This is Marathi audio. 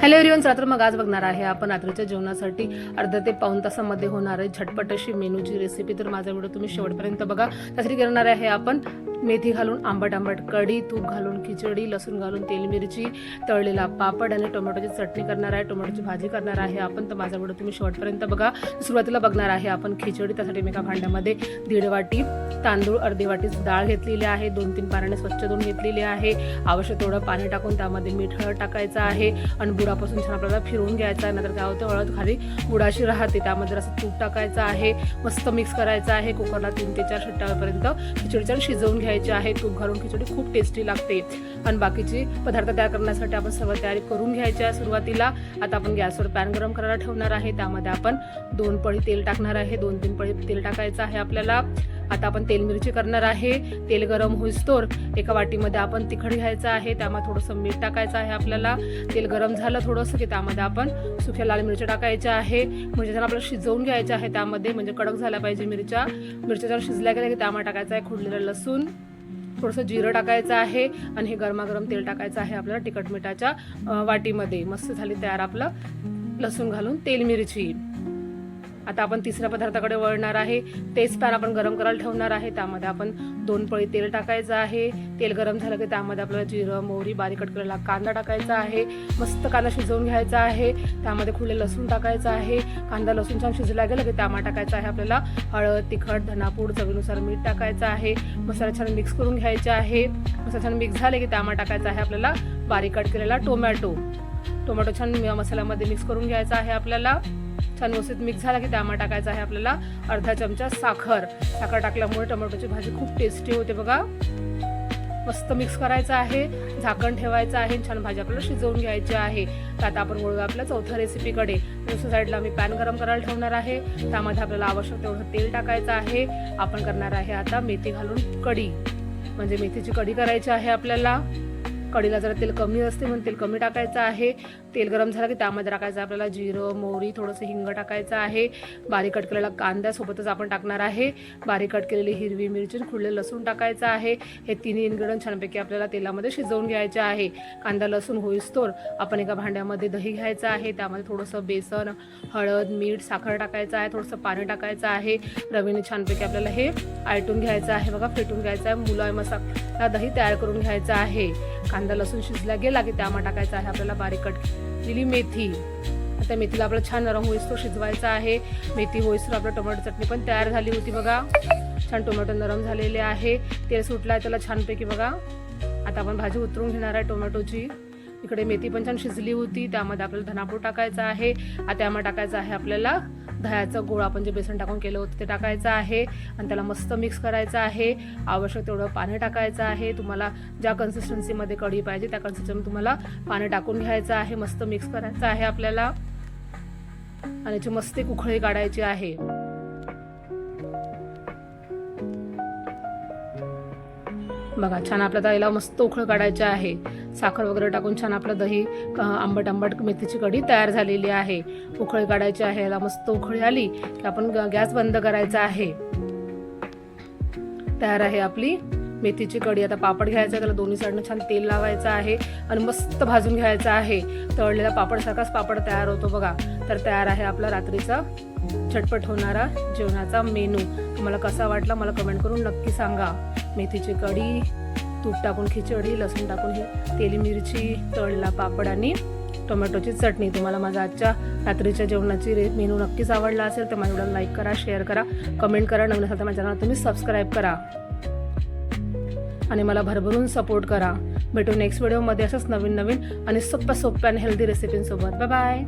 हॅलो एव्हरीवन रात्र मग आज बघणार आहे आपण रात्रीच्या जेवणासाठी अर्धा ते पाऊन तासामध्ये होणार आहे झटपट अशी मेनूची रेसिपी तर माझा व्हिडिओ तुम्ही शेवटपर्यंत बघा. त्यासाठी करणार आहे आपण मेथी घालून आंबट आंबट कढी तूप घालून खिचडी लसूण घालून तेल मिरची तळलेला पापड आणि टोमॅटोची चटणी करणार आहे टोमॅटोची भाजी करणार आहे. आपण तर माझा व्हिडिओ तुम्ही शेवटपर्यंत बघा. सुरुवातीला बघणार आहे आपण खिचडी त्यासाठी मी एका भांड्यामध्ये दीड वाटी तांदूळ अर्धी वाटी डाळ घेतलेली आहे. दोन तीन पाण्याने स्वच्छ धुवून घेतलेली आहे. आवश्यक तेवढं पाणी टाकून त्यामध्ये मीठ हळद टाकायचं आहे. आणि बुडापासून छान आपल्याला फिरवून घ्यायचं आहे. नंतर काय होतं हळद खाली बुडाशी राहते. त्यामध्ये असं तूप टाकायचं आहे. मस्त मिक्स करायचं आहे. कुकरला तीन ते चार शिट्ट्यापर्यंत खिचडी छान शिजवून घ्या आहे. तूप घालून खिचडी खूप टेस्टी लागते. आणि बाकीचे पदार्थ तयार करण्यासाठी आपण सर्व तयारी करून घ्यायची आहे सुरुवातीला. आता आपण गॅसवर पॅन गरम करायला ठेवणार आहे. त्यामध्ये आपण दोन पळी तेल टाकणार आहे. दोन तीन पळी तेल टाकायचं आहे आपल्याला. आता आपण तेल मिरची करणार आहे. तेल गरम होईस्तोर एका वाटीमध्ये आपण तिखट घ्यायचं आहे. त्यामध्ये थोडंसं मीठ टाकायचं आहे आपल्याला. तेल गरम झालं थोडंसं की त्यामध्ये आपण सुक्या लाल मिरच्या टाकायच्या आहे. म्हणजे जर आपल्याला शिजवून घ्यायच्या आहे त्यामध्ये. म्हणजे कडक झाल्या पाहिजे मिरच्या. मिरच्या जर शिजल्या गेल्या की त्यामध्ये टाकायचं आहे खुडलेलं लसूण. थोडंसं जिरं टाकायचं आहे आणि हे गरमागरम तेल टाकायचं आहे आपल्याला तिखट मिठाच्या वाटीमध्ये. मस्त झाली तयार आपलं लसूण घालून तेल मिरची. आता आपण तिसऱ्या पदार्थाकडे वळणार आहे. तेच पॅन आपण गरम करायला ठेवणार आहे. त्यामध्ये आपण दोन पळी तेल टाकायचं आहे. तेल गरम झालं की त्यामध्ये आपल्याला जिरं मोहरी बारीक कट केलेला कांदा टाकायचा आहे. मस्त कांदा शिजवून घ्यायचा आहे. त्यामध्ये खुले लसूण टाकायचं आहे. कांदा लसूण छान शिजला गेलं की त्यामध्ये टाकायचं आहे आपल्याला हळद तिखट धनापूड चवीनुसार मीठ टाकायचं आहे. मसाला छान मिक्स करून घ्यायचा आहे. मसाला छान मिक्स झाले की त्यामध्ये टाकायचं आहे आपल्याला बारीक कट केलेला टोमॅटो. टोमॅटो छान मसाल्यामध्ये मिक्स करून घ्यायचा आहे आपल्याला. छान व्यवस्थित मिक्स झाला की त्यामध्ये टाकायचं आहे आपल्याला अर्धा चमचा साखर. साखर टाकल्यामुळे टोमॅटोची भाजी खूप टेस्टी होते बघा. मस्त मिक्स करायचं आहे. झाकण ठेवायचं आहे. छान भाजी आपल्याला शिजवून घ्यायची आहे. तर आता आपण वळूया आपल्या चौथ्या रेसिपीकडे दुसऱ्या साईडला मी पॅन गरम करायला ठेवणार आहे. त्यामध्ये आपल्याला आवश्यक तेवढं तेल टाकायचं आहे. आपण करणार आहे आता मेथी घालून कढी. म्हणजे मेथीची कढी करायची आहे आपल्याला. कढीला जरा तेल कमी असते म्हणून तेल कमी टाकायचं आहे. तेल गरम झालं की त्यामध्ये टाकायचं आपल्याला जिरं मोहरी थोडंसं हिंग टाकायचं आहे. बारीक कट केलेला कांदा सोबतच आपण टाकणार आहे. बारीक कट केलेली हिरवी मिरची आणि खुडले लसूण टाकायचं आहे. हे तिन्ही इन्ग्रेडियंट छानपैकी आपल्याला तेलामध्ये शिजवून घ्यायचे आहे. कांदा लसूण होईस्तोर आपण एका भांड्यामध्ये दही घ्यायचं आहे. त्यामध्ये थोडंसं बेसन हळद मीठ साखर टाकायचं आहे. थोडंसं पाणी टाकायचं आहे. रवीने छानपैकी आपल्याला हे आलटून घ्यायचं आहे. बघा फेटून घ्यायचं आहे. मुलाय मसाला दही तयार करून घ्यायचं आहे. कांदा लसूण शिजला गेला की त्यामा टाकायचं आहे आपल्याला बारीक कट केलेली मेथी. आता मेथीला आपलं छान नरम होईस्तोर शिजवायचं आहे. मेथी होईस्तोर आपलं टोमॅटो चटणी पण तयार झाली होती बघा. छान टोमॅटो नरम झालेले आहे. तेल सुटलं आहे त्याला छानपैकी बघा. आता आपण भाजी उतरून घेणार आहे टोमॅटोची. इकडे मेथी पण छान शिजली होती त्यामध्ये आपल्याला धनापूड टाकायचा आहे. त्यामध्ये टाकायचं आहे आपल्याला दह्याचं गोळ आपण जे बेसन टाकून केलं होतं ते टाकायचं आहे. आणि त्याला मस्त मिक्स करायचं आहे. आवश्यक तेवढं पाणी टाकायचं आहे. तुम्हाला ज्या कन्सिस्टन्सीमध्ये कढी पाहिजे त्या कन्सिस्टन्सी तुम्हाला पाणी टाकून घ्यायचं आहे. मस्त मिक्स करायचं आहे आपल्याला. आणि याची मस्त उखळी काढायची आहे. बघा छान आपल्या ताईला मस्त उखळ काढायची आहे. साखर वगैरे टाकून छान आपलं दही आंबट आंबट मेथीची कढी तयार झालेली आहे. उखळी काढायची आहे याला मस्त उखळी आली की आपण ग- गॅस बंद करायचा आहे. तयार आहे आपली मेथीची कढी. आता पापड घ्यायचा आहे त्याला दोन्ही साईडनं छान तेल लावायचं आहे आणि मस्त भाजून घ्यायचं आहे. तळलेला पापडसारखाच पापड तयार होतो बघा. तर तयार आहे आपला रात्रीचा झटपट होणारा जेवणाचा मेनू. तुम्हाला कसा वाटला मला कमेंट करून नक्की सांगा. मेथीची कढी तूप टाकून खिचडी लसूण टाकून ही तेली मिरची तळला पापड आणि टोमॅटोची चटणी. तुम्हाला माझा आजच्या रात्रीच्या जेवणाची रे मेनू नक्कीच आवडला असेल तर माझ्या व्हिडिओला लाईक करा शेअर करा कमेंट करा. नवीन असेल तर माझ्या चॅनल तुम्ही सबस्क्राईब करा. आणि मला भरभरून सपोर्ट करा. भेटू नेक्स्ट व्हिडिओमध्ये असंच नवीन नवीन आणि सोप्या सोप्या आणि हेल्दी रेसिपींसोबत बाय बाय